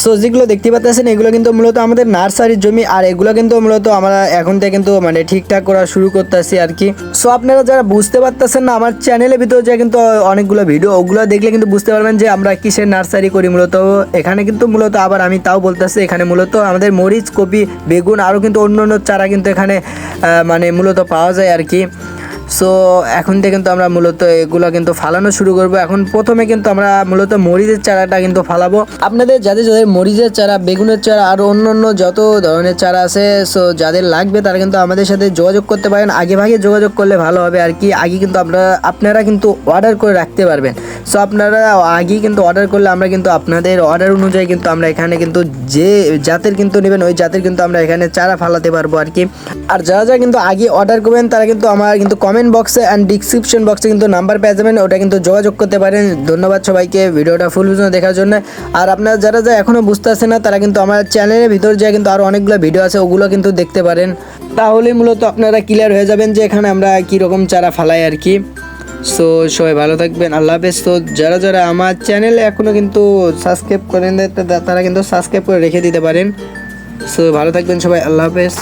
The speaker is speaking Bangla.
সো যেগুলো দেখতে পাচ্ছেন এগুলো কিন্তু মূলত আমাদের নার্সারির জমি, আর এগুলো কিন্তু মূলত আমরা এখন থেকে কিন্তু মানে ঠিকঠাক করা শুরু করতেছি আর কি। সো আপনারা যারা বুঝতে পারতেছেন না, আমার চ্যানেলের ভিতরে যে কিন্তু অনেকগুলো ভিডিও ওগুলো দেখলে কিন্তু বুঝতে পারবেন যে আমরা কিসের নার্সারি করি মূলত। এখানে কিন্তু মূলত আবার আমি তাও বলতেছি, এখানে মূলত আমাদের মরিচ, কপি, বেগুন, আরও কিন্তু অন্য অন্য চারা কিন্তু এখানে মানে মূলত পাওয়া যায় আর কি। সো এখন থেকে কিন্তু আমরা মূলত এগুলো কিন্তু ফালানো শুরু করব। এখন প্রথমে কিন্তু আমরা মূলত মরিচের চারাটা কিন্তু ফালাবো। আপনাদের যাদের যাদের মরিচের চারা, বেগুনের চারা, আর অন্য অন্য যত ধরনের চারা আছে সো যাদের লাগবে তারা কিন্তু আমাদের সাথে যোগাযোগ করতে পারেন। আগে ভাগে যোগাযোগ করলে ভালো হবে আর কি। আগে কিন্তু আপনারা আপনারা কিন্তু অর্ডার করে রাখতে পারবেন। সো আপনারা আগেই কিন্তু অর্ডার করলে আমরা কিন্তু আপনাদের অর্ডার অনুযায়ী কিন্তু আমরা এখানে কিন্তু যে জাতের কিন্তু নেবেন, ওই জাতের কিন্তু আমরা এখানে চারা ফালাতে পারব আর কি। আর যারা যারা কিন্তু আগে অর্ডার করবেন, তারা কিন্তু আমার কিন্তু কমেন্ট বক্সে অ্যান্ড ডিসক্রিপশন বক্সে কিন্তু নাম্বার পেয়ে যাবেন, ওটা কিন্তু যোগাযোগ করতে পারেন। ধন্যবাদ সবাইকে ভিডিওটা ফুল ভিডিও দেখার জন্য। আর আপনারা যারা যারা এখনও বুঝতে পারছেন না, তারা কিন্তু আমার চ্যানেলের ভিতর যে কিন্তু আরও অনেকগুলো ভিডিও আছে, ওগুলো কিন্তু দেখতে পারেন। তাহলে মূলত আপনারা ক্লিয়ার হয়ে যাবেন যে এখানে আমরা কীরকম চারা ফালাই আর কি। সো সবাই ভালো থাকবেন, আল্লাহ হাফেজ। তো যারা যারা আমার চ্যানেলে এখনও কিন্তু সাবস্ক্রাইব করেন তারা কিন্তু সাবস্ক্রাইব করে রেখে দিতে পারেন। সো ভালো থাকবেন সবাই, আল্লাহ হাফেজ।